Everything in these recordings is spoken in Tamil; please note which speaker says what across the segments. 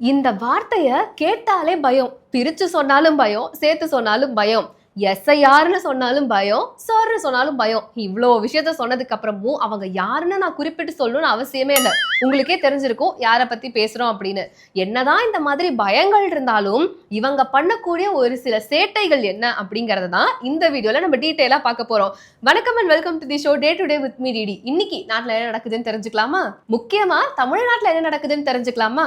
Speaker 1: இந்த வார்த்தையை கேட்டாலே பயம். பிரிச்சு சொன்னாலும் பயம் சேர்த்து சொன்னாலும் பயம். எஸ்ஐஆர்னு சொன்னாலும் பயம் சார்னு சொன்னாலும் பயம். இவ்வளோ விஷயத்த சொன்னதுக்கு அப்புறமும் அவங்க யாருன்னு நான் குறிப்பிட்டு சொல்லணும்னு அவசியமே இல்லை. உங்களுக்கே தெரிஞ்சிருக்கும் யாரை பற்றி பேசுகிறோம் அப்படின்னு. என்னதான் இந்த மாதிரி பயங்கள் இருந்தாலும் இவங்க பண்ணக்கூடிய ஒரு சில சேட்டைகள் என்ன அப்படிங்கிறத தான் இந்த வீடியோவில் நம்ம டீட்டெயிலாக பார்க்க போகிறோம் வணக்கம் and welcome to the show day to day with me DD இன்னைக்கு நாட்டில் என்ன நடக்குதுன்னு தெரிஞ்சுக்கலாமா? முக்கியமாக தமிழ்நாட்டில் என்ன நடக்குதுன்னு தெரிஞ்சுக்கலாமா?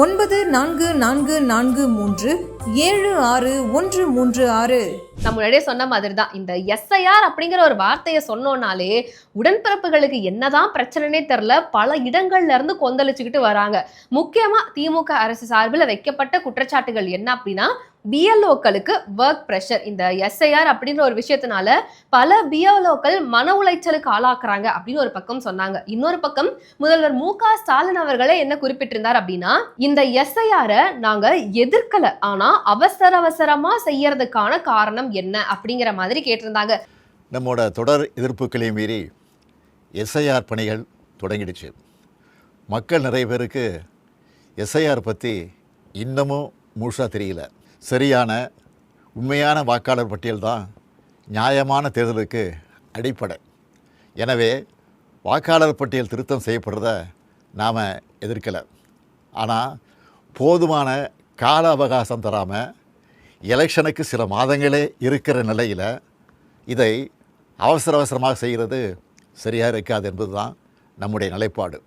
Speaker 2: ஒன்பது நான்கு நான்கு நான்கு மூன்று ஏழு ஆறு ஒன்று மூன்று ஆறு.
Speaker 1: நான் முன்னாடியே சொன்ன மாதிரி தான் இந்த எஸ்ஐஆர் அப்படிங்கிற ஒரு வார்த்தையை சொன்னோன்னாலே உடன்பிறப்புகளுக்கு என்னதான் பிரச்சனைனே தெரில பல இடங்கள்ல இருந்து கொந்தளிச்சுக்கிட்டு வராங்க. முக்கியமா திமுக அரசு சார்பில் வைக்கப்பட்ட குற்றச்சாட்டுகள் என்ன அப்படின்னா பிஎல்ஓக்களுக்கு ஒர்க் ப்ரெஷர் இந்த எஸ்ஐஆர் அப்படின்ற ஒரு விஷயத்தினால பல பிஎல்ஓக்கள் மன உளைச்சலுக்கு ஆளாக்குறாங்க அப்படின்னு ஒரு பக்கம் சொன்னாங்க. இன்னொரு பக்கம் முதல்வர் மு க ஸ்டாலின் அவர்களே என்ன குறிப்பிட்டிருந்தார் அப்படின்னா இந்த எஸ்ஐஆரை நாங்க எதிர்க்கல. ஆனா அவசர அவசரமா செய்யறதுக்கான காரணம் என்ன அப்படிங்கிற மாதிரி கேட்டிருந்தாங்க.
Speaker 3: நம்மோட தொடர் எதிர்ப்புகளை மீறி எஸ்ஐஆர் பணிகள் தொடங்கிடுச்சு. மக்கள் நிறைய பேருக்கு எஸ்ஐஆர் பற்றி இன்னமும் முழுசாக தெரியல. சரியான உண்மையான வாக்காளர் பட்டியல் தான் நியாயமான தேர்தலுக்கு அடிப்படை. எனவே வாக்காளர் பட்டியல் திருத்தம் செய்யப்படுறத நாம் எதிர்க்கலை. ஆனால் போதுமான கால அவகாசம் தராமல் எலெக்ஷனுக்கு சில மாதங்களே இருக்கிற நிலையில் இதை அவசர அவசரமாக செய்கிறது சரியாக இருக்காது என்பது தான் நம்முடைய நிலைப்பாடு.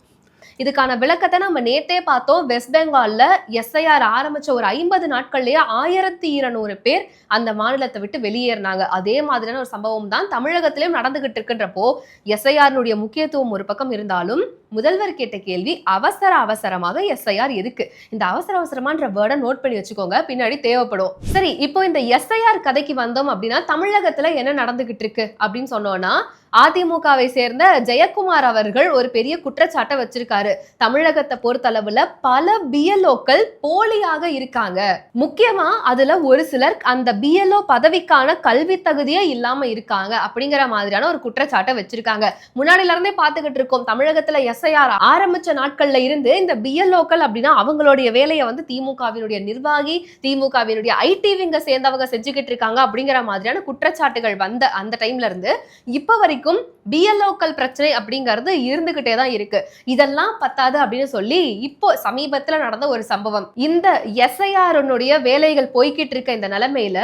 Speaker 1: இதுக்கான விளக்கத்தை நம்ம நேத்தே பார்த்தோம். வெஸ்ட் பெங்கால்ல எஸ்ஐஆர் ஆரம்பிச்ச ஒரு ஐம்பது நாட்கள்லயே ஆயிரத்தி இருநூறு பேர் அந்த மாநிலத்தை விட்டு வெளியேறினாங்க. அதே மாதிரியான ஒரு சம்பவம் தான் தமிழகத்திலும் நடந்துகிட்டு இருக்கின்றப்போ எஸ்ஐஆர்னுடைய முக்கியத்துவம் ஒரு பக்கம் இருந்தாலும் முதல்வர் கேட்ட கேள்வி அவசர அவசரமாக எஸ்ஐஆர் எதுக்கு? இந்த அவசர அவசரமான்ற வேர்டை நோட் பண்ணி வச்சுக்கோங்க. பின்னாடி தேவைப்படும். சரி இப்போ இந்த எஸ்ஐஆர் கதைக்கு வந்தோம் அப்படின்னா தமிழகத்துல என்ன நடந்துகிட்டு இருக்கு அப்படின்னு சொன்னோம்னா அதிமுகவை சேர்ந்த ஜெயக்குமார் அவர்கள் ஒரு பெரிய குற்றச்சாட்டை வச்சிருக்காரு. தமிழகத்தை பொறுத்தளவுல பல பிஎல்ஓக்கள் போலியாக இருக்காங்க. முக்கியமா அதுல ஒரு சிலர் அந்த பிஎல்ஓ பதவிக்கான கல்வி தகுதியே இல்லாம இருக்காங்க அப்படிங்கிற மாதிரியான ஒரு குற்றச்சாட்டை வச்சிருக்காங்க. முன்னாடில இருந்தே பாத்துக்கிட்டு இருக்கோம். தமிழகத்துல எஸ்ஐஆர் ஆரம்பிச்ச நாட்கள்ல இருந்து இந்த பிஎல்ஓக்கள் அப்படின்னா அவங்களுடைய வேலையை வந்து திமுகவினுடைய நிர்வாகி திமுகவினுடைய ஐடி விங்க சேர்ந்தவங்க செஞ்சுக்கிட்டு இருக்காங்க அப்படிங்கிற மாதிரியான குற்றச்சாட்டுகள் வந்த அந்த டைம்ல இருந்து இப்ப வரைக்கும் பிஎல்ஓக்கள் பிரச்சனை அப்படிங்கிறது இருந்துகிட்டே தான் இருக்கு. இதெல்லாம் பத்தாது அப்படின்னு சொல்லி இப்போ சமீபத்துல நடந்த ஒரு சம்பவம். இந்த எஸ்ஐஆருனுடைய வேலைகள் போய்கிட்டு இருக்க இந்த நிலைமையில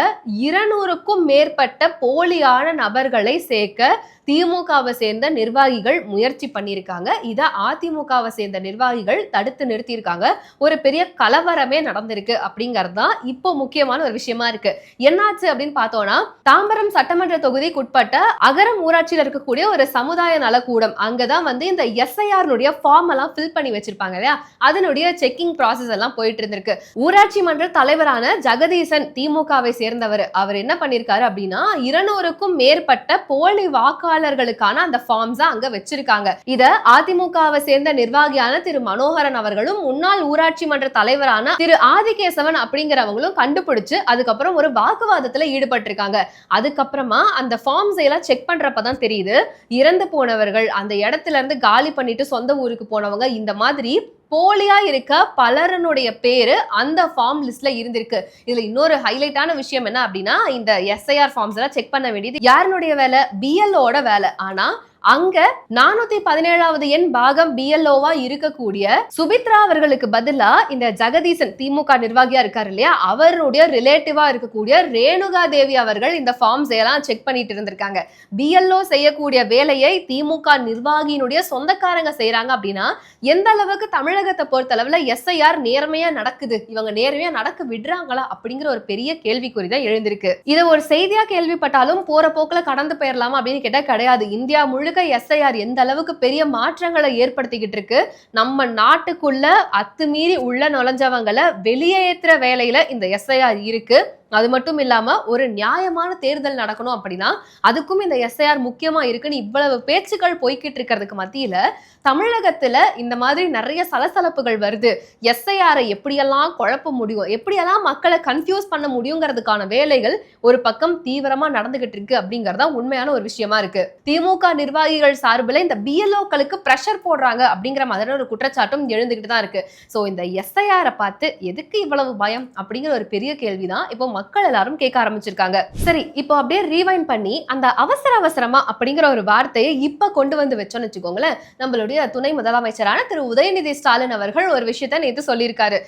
Speaker 1: இருநூறுக்கும் மேற்பட்ட போலியான நபர்களை சேர்க்க திமுகவை சேர்ந்த நிர்வாகிகள் முயற்சி பண்ணியிருக்காங்க. இதை அதிமுகவை சேர்ந்த நிர்வாகிகள் தடுத்து நிறுத்தியிருக்காங்க. ஒரு பெரிய கலவரமே நடந்திருக்கு அப்படிங்கிறது தான் இப்போ முக்கியமான ஒரு விஷயமா இருக்கு. என்னாச்சு அப்படின்னு பார்த்தோம்னா தாம்பரம் சட்டமன்ற தொகுதிக்குட்பட்ட அகரம் ஊராட்சியில் இருக்கக்கூடிய ஒரு சமுதாய நலக்கூடம். அங்கதான் வந்து இந்த எஸ்ஐஆர்னுடைய ஃபார்ம் எல்லாம் ஃபில் பண்ணி வச்சிருப்பாங்க இல்லையா? அதனுடைய செக்கிங் ப்ராசஸ் எல்லாம் போயிட்டு இருந்திருக்கு. ஊராட்சி மன்ற தலைவரான ஜெகதீசன் திமுகவை சேர்ந்தவர். அவர் என்ன பண்ணிருக்காரு அப்படின்னா இருநூறுக்கும் மேற்பட்ட போலி வாக்காளர்களுக்கான அந்த ஃபார்ம்ஸ் அங்க வச்சிருக்காங்க. இத அதிமுக திமுகவை சேர்ந்த நிர்வாகியான திரு மனோகரன் அவர்களும் முன்னாள் ஊராட்சி மன்ற தலைவரான திரு ஆதிகேசவன் அப்படிங்கிறவங்களும் கண்டுபிடிச்சு அதுக்கப்புறம் ஒரு வாக்குவாதத்துல ஈடுபட்டிருக்காங்க. அதுக்கப்புறமா அந்த ஃபார்ம்ஸ் எல்லாம் செக் பண்றப்பதான் தெரியுது. இறந்து போனவர்கள் அந்த இடத்துல இருந்து காலி பண்ணிட்டு சொந்த ஊருக்கு போனவங்க இந்த மாதிரி போலியா இருக்க பலரனுடைய பேரு அந்த ஃபார்ம் லிஸ்ட்ல இருந்திருக்கு. இதுல இன்னொரு ஹைலைட்டான விஷயம் என்ன அப்படின்னா இந்த எஸ்ஐஆர் ஃபார்ம்ஸ் எல்லாம் செக் பண்ண வேண்டியது யாருனுடைய வேலை? பிஎல்ஓட வேலை. ஆனா அங்க நானூத்தி பதினேழாவது எண் பாகம் பிஎல்ஓவா இருக்கக்கூடிய சுபித்ரா அவர்களுக்கு பதிலா இந்த ஜெகதீசன் திமுக நிர்வாகியா இருக்காரு இல்லையா? அவருடைய ரிலேட்டிவா இருக்கக்கூடிய ரேணுகா தேவி அவர்கள் இந்த ஃபார்ம்ஸ் எல்லாம் செக் பண்ணிட்டு இருந்திருக்காங்க. பிஎல்ஓ செய்யக்கூடிய வேலையை திமுக நிர்வாகியினுடைய சொந்தக்காரங்க செய்யறாங்க அப்படின்னா எந்த அளவுக்கு தமிழகத்தை பொறுத்தளவுல எஸ்ஐஆர் நேர்மையா நடக்குது இவங்க நேர்மையா நடக்க விடுறாங்களா அப்படிங்கிற ஒரு பெரிய கேள்விக்குறி தான் எழுந்திருக்கு. இதை ஒரு செய்தியா கேள்விப்பட்டாலும் போற போக்குல கடந்து போயிடலாமா அப்படின்னு கேட்டா கிடையாது. இந்தியா முழு முழுக்க எஸ்ஐஆர் எந்த அளவுக்கு பெரிய மாற்றங்களை ஏற்படுத்திக்கிட்டு இருக்கு? நம்ம நாட்டுக்குள்ள அத்துமீறி உள்ள நுழைஞ்சவங்களை வெளியேற்றுற வேலையில இந்த எஸ்ஐஆர் இருக்கு. அது மட்டும் இல்லாம ஒரு நியாயமான தேர்தல் நடக்கணும் அப்படின்னா அதுக்கும் இந்த எஸ்ஐஆர் முக்கியமா இருக்குன்னு இவ்வளவு பேச்சுக்கள் போய்கிட்டு இருக்கிறதுக்கு மத்தியில தமிழகத்துல இந்த மாதிரி நிறைய சலசலப்புகள் வருது. எஸ்ஐஆரை எப்படியெல்லாம் குழப்ப முடியும் எப்படியெல்லாம் மக்களை கன்ஃபியூஸ் பண்ண முடியுங்கிறதுக்கான வேலைகள் ஒரு பக்கம் தீவிரமா நடந்துகிட்டு இருக்கு அப்படிங்கறதா உண்மையான ஒரு விஷயமா இருக்கு. திமுக நிர்வாகிகள் சார்பில் இந்த பிஎல்ஓக்களுக்கு ப்ரெஷர் போடுறாங்க அப்படிங்கிற மாதிரியான ஒரு குற்றச்சாட்டும் எழுந்துகிட்டு தான் இருக்கு. ஸோ இந்த எஸ்ஐஆரை பார்த்து எதுக்கு இவ்வளவு பயம் அப்படிங்கிற ஒரு பெரிய கேள்விதான் இப்போ மக்கள் எல்லாரும் கேட்க ஆரம்பிச்சிருக்காங்க. சரி இப்போ அப்படியே ரீவைன் பண்ணி அந்த அவசர அவசரமா அப்படிங்கிற ஒரு வார்த்தையை இப்ப கொண்டு வந்து வச்சோம்னு வச்சுக்கோங்களேன் நம்மளுடைய துணை முதலமைச்சரான திரு. உதயநிதி ஸ்டாலின் அவர்கள் ஒரு விஷயத்த நேற்று சொல்லியிருக்காரு.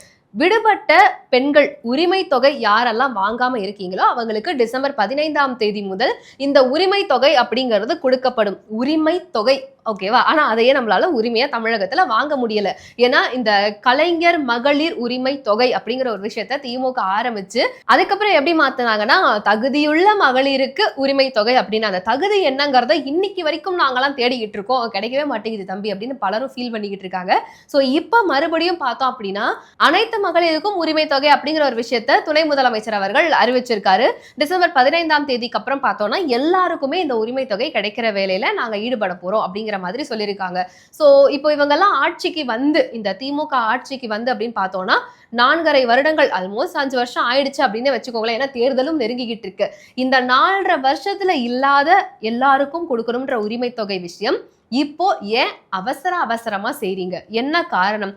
Speaker 1: விடுபட்ட பெண்கள் உரிமை தொகை யாரெல்லாம் வாங்காம இருக்கீங்களோ அவங்களுக்கு டிசம்பர் பதினைந்தாம் தேதி முதல் இந்த உரிமை தொகை அப்படிங்கிறது கொடுக்கப்படும். உரிமை தொகை ஓகேவா ஆனா அதையே நம்மளால உரிமையா தமிழகத்துல வாங்க முடியல. ஏன்னா இந்த கலைஞர் மகளிர் உரிமை தொகை அப்படிங்கிற ஒரு விஷயத்த திமுக ஆரம்பிச்சு அதுக்கப்புறம் எப்படி மாத்துனாங்கன்னா தகுதியுள்ள மகளிருக்கு உரிமை தொகை அப்படின்னு. அந்த தகுதி என்னங்கிறத இன்னைக்கு வரைக்கும் நாங்கெல்லாம் தேடிக்கிட்டு இருக்கோம். கிடைக்கவே மாட்டேங்குது தம்பி அப்படின்னு பலரும் ஃபீல் பண்ணிக்கிட்டு இருக்காங்க. ஸோ இப்போ மறுபடியும் பார்த்தோம் அப்படின்னா அனைத்து மகளிருக்கும் உரிமை தொகை அப்படிங்கிற ஒரு விஷயத்த துணை முதலமைச்சர் அவர்கள் அறிவிச்சிருக்காரு. டிசம்பர் பதினைந்தாம் தேதிக்கு அப்புறம் பார்த்தோம்னா எல்லாருக்குமே இந்த உரிமை தொகை கிடைக்கிற வேலையில நாங்கள் ஈடுபட போறோம் அப்படிங்கிற மாதிரி சொல்லியிருக்காங்க. ஸோ இப்போ இவங்கெல்லாம் ஆட்சிக்கு வந்து இந்த திமுக ஆட்சிக்கு வந்து அப்படின்னு பார்த்தோம்னா நான்கரை வருடங்கள் ஆல்மோஸ்ட் அஞ்சு வருஷம் ஆயிடுச்சு அப்படின்னு வச்சுக்கோங்களேன். ஏன்னா தேர்தலும் நெருங்கிக்கிட்டு இருக்கு. இந்த நாலரை வருஷத்துல இல்லாத எல்லாருக்கும் கொடுக்கணும்ன்ற உரிமை தொகை விஷயம் இப்போ ஏன் அவசர அவசரமா செய்றீங்க? என்ன காரணம்?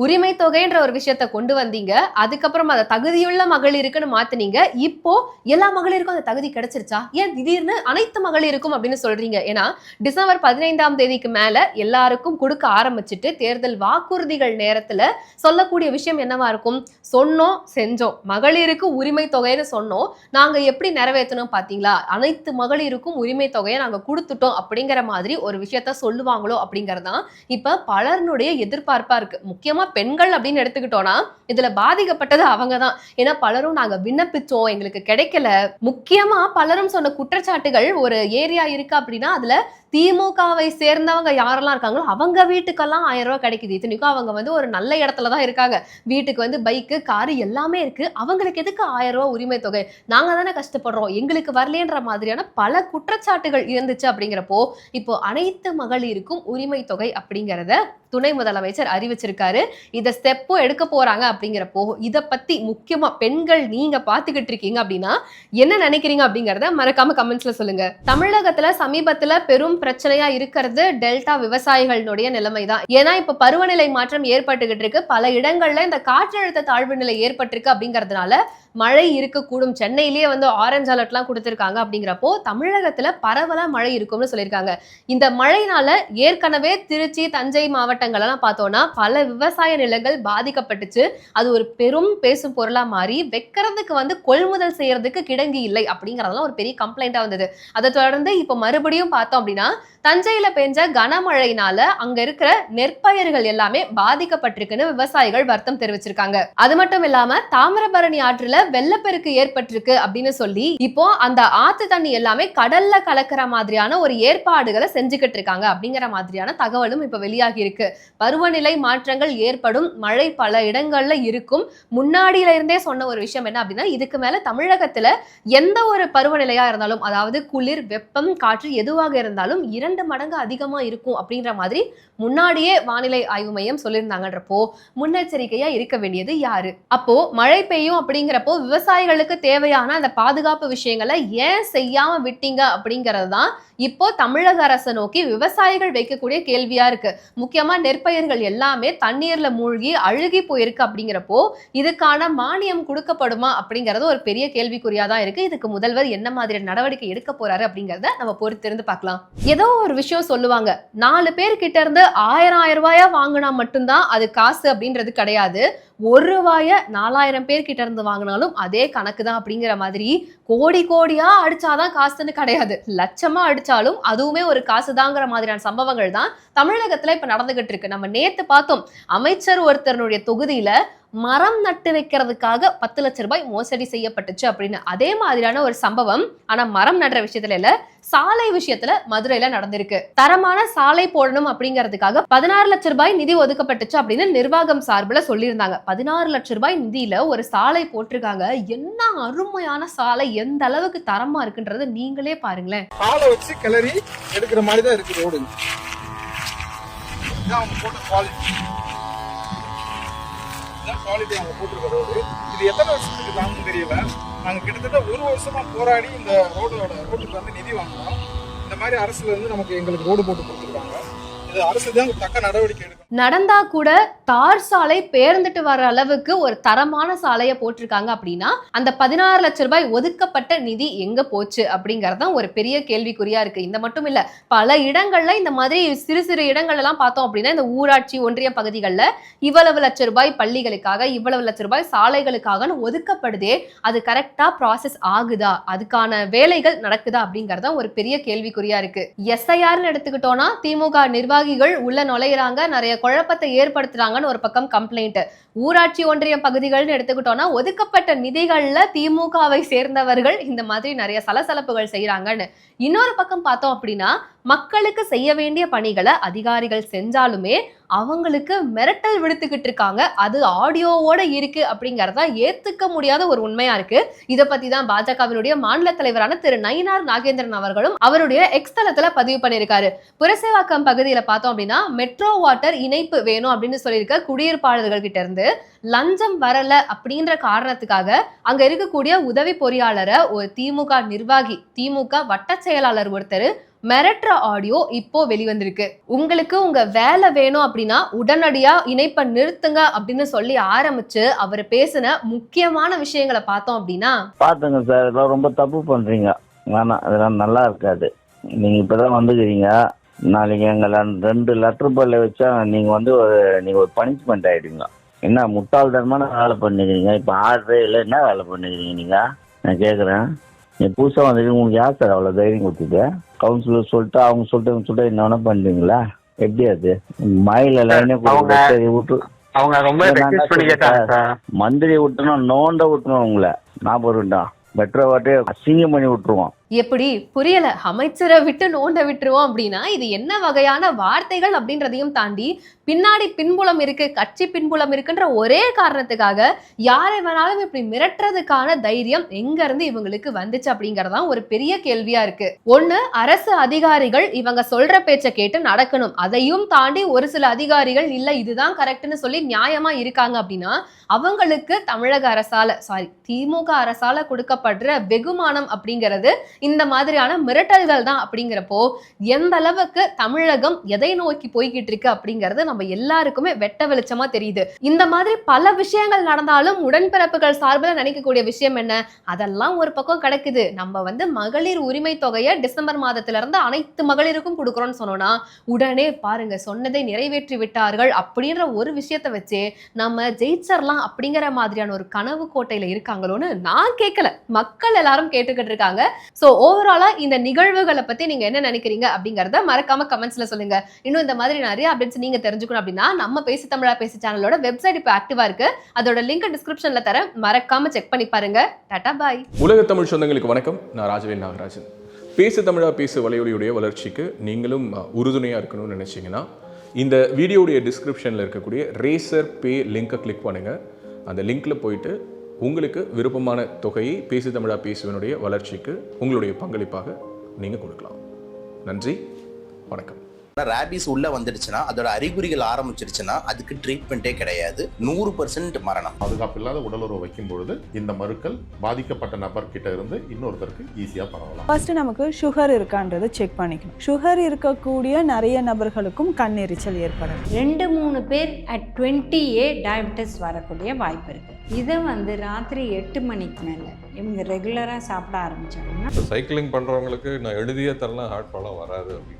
Speaker 1: உரிமை தொகைன்ற ஒரு விஷயத்த கொண்டு வந்தீங்க. அதுக்கப்புறம் அதை தகுதியுள்ள மகளிருக்குன்னு மாத்தினீங்க. இப்போ எல்லா மகளிருக்கும் அந்த தகுதி கிடைச்சிருச்சா? ஏன் திடீர்னு அனைத்து மகளிருக்கும் அப்படின்னு சொல்றீங்க. ஏன்னா டிசம்பர் பதினைந்தாம் தேதிக்கு மேல எல்லாருக்கும் கொடுக்க ஆரம்பிச்சுட்டு தேர்தல் வாக்குறுதிகள் நேரத்துல சொல்லக்கூடிய விஷயம் என்னவா இருக்கும்? சொன்னோம் செஞ்சோம். மகளிருக்கு உரிமை தொகைன்னு சொன்னோம். நாங்க எப்படி நிறைவேற்றணும் பாத்தீங்களா? அனைத்து மகளிருக்கும் உரிமை தொகையை நாங்க கொடுத்துட்டோம் அப்படிங்கிற மாதிரி ஒரு விஷயத்த சொல்லுவாங்களோ அப்படிங்கறதான் இப்ப பலருடைய எதிர்பார்ப்பா இருக்கு. முக்கியமா பெண்கள் அப்படின்னு எடுத்துக்கிட்டோம்னா இதுல பாதிக்கப்பட்டது அவங்க தான் ஏன்னா பலரும் நாங்க விண்ணப்பிச்சோம் எங்களுக்கு கிடைக்கல. முக்கியமா பலரும் சொன்ன குற்றச்சாட்டுகள் ஒரு ஏரியா இருக்கு அப்படின்னா அதுல திமுகவை சேர்ந்தவங்க யாரெல்லாம் இருக்காங்களோ அவங்க வீட்டுக்கெல்லாம் ஆயிரம் ரூபாய் கிடைக்குது. இத்தனைக்கும் அவங்க வந்து ஒரு நல்ல இடத்துல தான் இருக்காங்க. வீட்டுக்கு வந்து பைக்கு காரு எல்லாமே இருக்கு. அவங்களுக்கு எதுக்கு ஆயிரம் ரூபாய் உரிமை தொகை? நாங்க தானே கஷ்டப்படுறோம். எங்களுக்கு வரலேன்ற மாதிரியான பல குற்றச்சாட்டுகள் இருந்துச்சு அப்படிங்கிறப்போ இப்போ அனைத்து மகளிருக்கும் உரிமை தொகை அப்படிங்கிறத துணை முதலமைச்சர் அறிவிச்சிருக்காரு. இதை ஸ்டெப்பும் எடுக்க போறாங்க அப்படிங்கிறப்போ இதை பத்தி முக்கியமா பெண்கள் நீங்க பாத்துக்கிட்டு இருக்கீங்க அப்படின்னா என்ன நினைக்கிறீங்க அப்படிங்கறத மறக்காம கமெண்ட்ஸ்ல சொல்லுங்க. தமிழகத்துல சமீபத்துல பெரும் பிரச்சனையா இருக்கிறது டெல்டா விவசாயிகளுடைய நிலைமை தான் ஏன்னா இப்ப பருவநிலை மாற்றம் ஏற்பட்டுகிட்டு இருக்கு. பல இடங்கள்ல இந்த காற்றழுத்த தாழ்வு நிலை ஏற்பட்டிருக்கு அப்படிங்கறதுனால மழை இருக்கக்கூடும். சென்னையிலேயே வந்து ஆரஞ்சு அலர்ட்லாம் கொடுத்துருக்காங்க அப்படிங்கிறப்போ தமிழகத்துல பரவலா மழை இருக்கும்னு சொல்லியிருக்காங்க. இந்த மழைனால ஏற்கனவே திருச்சி தஞ்சை மாவட்டம் எல்லாம் பார்த்தோம்னா பல விவசாய நிலங்கள் பாதிக்கப்பட்டுச்சு. அது ஒரு பெரும் பேசும் பொருளா மாறி வைக்கிறதுக்கு வந்து கொள்முதல் செய்யறதுக்கு கிடங்கு இல்லை அப்படிங்கறதெல்லாம் ஒரு பெரிய கம்ப்ளைண்டா வந்தது. அதை தொடர்ந்து இப்போ மறுபடியும் பார்த்தோம் அப்படின்னா தஞ்சையில பெஞ்ச கனமழையினால அங்க இருக்கிற நெற்பயிர்கள் எல்லாமே பாதிக்கப்பட்டிருக்குன்னு விவசாயிகள் வருத்தம் தெரிவிச்சிருக்காங்க. அது மட்டும் இல்லாம தாமிரபரணி ஆற்றுல வெள்ளப்பெருக்கு ஏற்பட்டிருக்கு அப்படின்னு சொல்லி இப்போ அந்த ஆத்து தண்ணி எல்லாமே கடல்ல கலக்கிற மாதிரியான ஒரு ஏற்பாடுகளை செஞ்சுக்கிட்டு இருக்காங்க அப்படிங்கிற மாதிரியான தகவலும் இப்ப வெளியாகி இருக்கு. பருவநிலை மாற்றங்கள் ஏற்படும் மழை பல இடங்கள்ல இருக்கும். முன்னாடியில இருந்தே சொன்ன ஒரு விஷயம் என்ன அப்படின்னா இதுக்கு மேல தமிழகத்துல எந்த ஒரு பருவநிலையா இருந்தாலும் அதாவது குளிர் வெப்பம் காற்று எதுவாக இருந்தாலும் இரண்டு மடங்கு அதிகமாக இருக்கும் அப்படின்ற மாதிரி முன்னாடியே வானிலை ஆய்வு மையம் சொல்லியிருந்தாங்கன்றப்போ முன்னெச்சரிக்கையாக இருக்க வேண்டியது யாரு? அப்போ மழை பெய்யும் அப்படிங்கிறப்போ விவசாயிகளுக்கு தேவையான அந்த பாதுகாப்பு விஷயங்களை ஏன் செய்யாம விட்டீங்க அப்படிங்கிறது தான் இப்போ தமிழக அரசை நோக்கி விவசாயிகள் வைக்கக்கூடிய கேள்வியா இருக்கு. முக்கியமா நெற்பயிர்கள் எல்லாமே தண்ணீர்ல மூழ்கி அழுகி போயிருக்கு அப்படிங்கிறப்போ இதுக்கான மானியம் கொடுக்கப்படுமா அப்படிங்கிறது ஒரு பெரிய கேள்விக்குறியா தான் இருக்கு. இதுக்கு முதல்வர் என்ன மாதிரி நடவடிக்கை எடுக்க போறாரு அப்படிங்கறத நம்ம பொறுத்திருந்து பார்க்கலாம். ஏதோ ஒரு விஷயம் சொல்லுவாங்க. நாலு பேர் கிட்ட இருந்து ஆயிரம் ஆயிரம் ரூபாயா வாங்கினா மட்டும்தான் அது காசு அப்படின்றது கிடையாது. ஒரு ரூபாய நாலாயிரம் பேர் கிட்ட இருந்து வாங்கினாலும் அதே கணக்கு தான் அப்படிங்கிற மாதிரி கோடி கோடியா அடிச்சாதான் காசுன்னு கிடையாது. லட்சமா அடிச்சாலும் அதுவுமே ஒரு காசு தாங்கிற மாதிரியான சம்பவங்கள் தான் தமிழகத்துல இப்ப நடந்துகிட்டு இருக்கு. நம்ம நேத்து பார்த்தோம். அமைச்சர் ஒருத்தருடைய தொகுதியில மரம் நட்டு வைக்கிறதுக்காக பத்து லட்ச ரூபாய் மோசடி செய்யப்பட்டுச்சு அப்படின்னு. அதே மாதிரியான ஒரு சம்பவம் ஆனா மரம் நடுற விஷயத்துல இல்ல சாலை விஷயத்துல மதுரையில நடந்திருக்கு. தரமான சாலை போடணும் அப்படிங்கிறதுக்காக பதினாறு லட்ச ரூபாய் நிதி ஒதுக்கப்பட்டுச்சு அப்படின்னு நிர்வாகம் சார்பில் சொல்லியிருந்தாங்க. பதினாறு லட்ச ரூபாய் நிதியில ஒரு சாலை போட்டிருக்காங்க. என்ன அருமையான சாலை எந்த அளவுக்கு தரமா இருக்குன்றத நீங்களே பாருங்களேன்.
Speaker 4: சாலை வச்சு கிளறி எடுக்கிற மாதிரி தான் இருக்கு ரோடு. குவாலிட்டி அவங்க போட்டிருக்க ரோடு இது எத்தனை வருஷத்துக்கு தாங்கும் தெரியல. நாங்கள் கிட்டத்தட்ட ஒரு வருஷமாக போராடி இந்த ரோடோட ரோட்டுக்கு வந்து நிதி வாங்கினோம் இந்த மாதிரி அரசுல இருந்து நமக்கு எங்களுக்கு ரோடு போட்டு கொடுத்துருக்காங்க. இது அரசு தான் தக்க நடவடிக்கை எடுக்கணும்
Speaker 1: நடந்தா கூட தார் சாலை பேர்ந்துட்டு வர அளவுக்கு ஒரு தரமான சாலையை போட்டிருக்காங்க அப்படின்னா அந்த பதினாறு லட்ச ரூபாய் ஒதுக்கப்பட்ட நிதி எங்க போச்சு அப்படிங்கறது ஒரு பெரிய கேள்விக்குறியா இருக்கு. இந்த மட்டும் இல்ல பல இடங்கள்ல இந்த மாதிரி சிறு சிறு இடங்கள் எல்லாம் பார்த்தோம் அப்படின்னா இந்த ஊராட்சி ஒன்றிய பகுதிகளில் இவ்வளவு லட்ச ரூபாய் பள்ளிகளுக்காக இவ்வளவு லட்ச ரூபாய் சாலைகளுக்காக ஒதுக்கப்படுதே அது கரெக்டா ப்ராசஸ் ஆகுதா? அதுக்கான வேலைகள் நடக்குதா? அப்படிங்கறத தான் ஒரு பெரிய கேள்விக்குறியா இருக்கு. எஸ்ஐஆர்னு எடுத்துக்கிட்டோம்னா திமுக நிர்வாகிகள் உள்ள நுழையிறாங்க நிறைய குழப்பத்தை ஏற்படுத்துறாங்கன்னு ஒரு பக்கம் கம்ப்ளைண்ட் ஊராட்சி ஒன்றிய பகுதிகள்னு எடுத்துக்கிட்டோம்னா ஒதுக்கப்பட்ட நிதிகள்ல திமுகவை சேர்ந்தவர்கள் இந்த மாதிரி நிறைய சலசலப்புகள் செய்யறாங்கன்னு இன்னொரு பக்கம் பார்த்தோம் அப்படின்னா மக்களுக்கு செய்ய வேண்டிய பணிகளை அதிகாரிகள் செஞ்சாலுமே அவங்களுக்கு மிரட்டல் விடுத்துக்கிட்டு இருக்காங்க. அது ஆடியோவோட இருக்கு அப்படிங்கறதா ஏத்துக்க முடியாத ஒரு உண்மையா இருக்கு. இதை பத்தி தான் பாஜகவினுடைய மாநில தலைவரான திரு நயினார் நாகேந்திரன் அவர்களும் அவருடைய எக்ஸ் தளத்துல பதிவு பண்ணியிருக்காரு. புரசேவாக்கம் பகுதியில பார்த்தோம் அப்படின்னா மெட்ரோ வாட்டர் இணைப்பு வேணும் அப்படின்னு சொல்லியிருக்க குடியிருப்பாளர்கள் கிட்ட இருந்து லஞ்சம் வரல அப்படின்ற காரணத்துக்காக அங்க இருக்கக்கூடிய உதவி பொறியாளரை ஒரு திமுக நிர்வாகி திமுக வட்ட செயலாளர் ஒருத்தர் மிரட்டுற ஆடியோ இப்போ வெளிவந்திருக்கு. உங்களுக்கு உங்க வேலை வேணும் அப்படின்னா உடனடியா இணைப்பை நிறுத்துங்க அப்படின்னு சொல்லி ஆரம்பிச்சு அவர் பேசின முக்கியமான விஷயங்களை பார்த்தோம் அப்படின்னா
Speaker 5: பார்த்துங்க சார் இதெல்லாம் ரொம்ப தப்பு பண்ணுறீங்க வேணாம் இதெல்லாம் நல்லா இருக்காது. நீங்கள் இப்போ தான் வந்துக்கிறீங்க. நாளைக்கு எங்களை ரெண்டு லெட்டர் பல்ல வச்சா நீங்கள் வந்து ஒரு நீங்கள் ஒரு பனிஷ்மெண்ட் ஆகிடுவீங்க என்ன முட்டாள்தனமான வேலை பண்ணிக்கிறீங்க? இப்போ ஆர்டரே இல்லை என்ன வேலை பண்ணிக்கிறீங்க நீங்கள் நான் கேட்குறேன் நீ புதுசாக வந்துட்டு உங்களுக்கு யார் சார் அவ்வளோ தைரியம் கொடுத்துட்டு கவுன்சிலர் சொல்லிட்டு அவங்க சொல்லிட்டு சொல்லிட்டு என்ன வேணா பண்ணுறீங்களா எப்படி அது? மயில லைனே விட்டு.
Speaker 6: அவங்க ரொம்ப
Speaker 5: மந்திரி விட்டணும் நோண்ட விட்டணும் உங்களை ஞாபகம் இருக்கட்டும் பெட்ரோ வாட்டே அசிங்கம் பண்ணி விட்டுருவோம்.
Speaker 1: எப்படி புரியல? அமைச்சரை விட்டு நோண்ட விட்டுருவோம் அப்படின்னா இது என்ன வகையான வார்த்தைகள் அப்படின்றதையும் தாண்டி பின்னாடி பின்புலம் இருக்கு கட்சி பின்புலம் இருக்குன்ற ஒரே காரணத்துக்காக யாரை வேணாலும் இப்படி மிரட்டுறதுக்கான தைரியம் எங்க இருந்து இவங்களுக்கு வந்துச்சு அப்படிங்கறதான் ஒரு பெரிய கேள்வியா இருக்கு. ஒண்ணு அரசு அதிகாரிகள் இவங்க சொல்ற பேச்சை கேட்டு நடக்கணும். அதையும் தாண்டி ஒரு சில அதிகாரிகள் இல்ல இதுதான் கரெக்ட்னு சொல்லி நியாயமா இருக்காங்க அப்படின்னா அவங்களுக்கு தமிழக அரசால சாரி திமுக அரசால கொடுக்கப்படுற வெகுமானம் அப்படிங்கிறது இந்த மாதிரியான மிரட்டல்கள் தான் அப்படிங்கிறப்போ எந்த அளவுக்கு தமிழகம் எதை நோக்கி போய்கிட்டு இருக்கு அப்படிங்கிறது நம்ம எல்லாருக்குமே வெட்ட வெளிச்சமா தெரியுது. இந்த மாதிரி பல விஷயங்கள் நடந்தாலும் உடன்பிறப்புகள் சார்பில் நினைக்கக்கூடிய விஷயம் என்ன? அதெல்லாம் ஒரு பக்கம் கிடக்குது. நம்ம வந்து மகளிர் உரிமை தொகையை டிசம்பர் மாதத்துல இருந்து அனைத்து மகளிருக்கும் கொடுக்குறோம்னு சொன்னோம்னா உடனே பாருங்க சொன்னதை நிறைவேற்றி விட்டார்கள் அப்படின்ற ஒரு விஷயத்தை வச்சு நம்ம ஜெயிச்சர்லாம் அப்படிங்கிற மாதிரியான ஒரு கனவு கோட்டையில இருக்காங்களோன்னு நான் கேட்கல. மக்கள் எல்லாரும் கேட்டுக்கிட்டு இருக்காங்க. ஸோ ஓவராலாக இந்த நிகழ்வுகளை பற்றி நீங்கள் என்ன நினைக்கிறீங்க அப்படிங்கிறத மறக்காம கமெண்ட்ஸில் சொல்லுங்க. இன்னும் இந்த மாதிரி நிறைய அப்டேட்ஸ் நீங்கள் தெரிஞ்சுக்கணும் அப்படின்னா நம்ம பேசி தமிழா பேசி சேனலோட வெப்சைட் இப்போ ஆக்டிவாக இருக்கு. அதோட லிங்க் டிஸ்கிரிப்ஷனில் தர மறக்காம செக் பண்ணி பாருங்க. டாடா பாய்
Speaker 7: உலக தமிழ் சொந்தங்களுக்கு வணக்கம். நான் ராஜவேல் நாகராஜன். பேசு தமிழா பேசு வலையொலியுடைய வளர்ச்சிக்கு நீங்களும் உறுதுணையாக இருக்கணும்னு நினச்சிங்கன்னா இந்த வீடியோடைய டிஸ்கிரிப்ஷனில் இருக்கக்கூடிய ரேசர் பே லிங்கை கிளிக் பண்ணுங்கள் அந்த லிங்க்கில் போயிட்டு உங்களுக்கு விருப்பமான தொகையை பேசு தமிழா பேசுவனுடைய வளர்ச்சிக்கு உங்களுடைய பங்களிப்பாக நீங்கள் கொடுக்கலாம். நன்றி வணக்கம்.
Speaker 8: ரேபிஸ் உள்ள வந்துடுச்சுன்னா அதோட அறிகுறிகள் ஆரம்பிச்சிருச்சுன்னா அதுக்கு ட்ரீட்மெண்ட்டே கிடையாது. நூறு பர்சன்ட் மரணம்.
Speaker 9: பாதுகாப்பு இல்லாத உடலுறவு வைக்கும் பொழுது இந்த மருக்கள் பாதிக்கப்பட்ட நபர் கிட்ட இருந்து இன்னொருத்தருக்கு ஈஸியா பரவலாம்.
Speaker 10: ஃபர்ஸ்ட் நமக்கு சுகர் இருக்கான்றதை செக் பண்ணிக்கணும். சுகர் இருக்கக்கூடிய நிறைய நபர்களுக்கும் கண்ணெரிச்சல் ஏற்படும்
Speaker 11: ரெண்டு மூணு பேர் அட் டுவெண்ட்டி ஏ டயபிட்டிஸ் வரக்கூடிய வாய்ப்பு இருக்குது இதை வந்து ராத்திரி எட்டு மணிக்கு மேலே இவங்க ரெகுலராக சாப்பிட ஆரம்பிச்சாங்கன்னா
Speaker 12: சைக்கிளிங் பண்ணுறவங்களுக்கு நான் எழுதியே தரலாம் ஹார்ட் ப்ராப்ளம் வராது அப்படின்னு.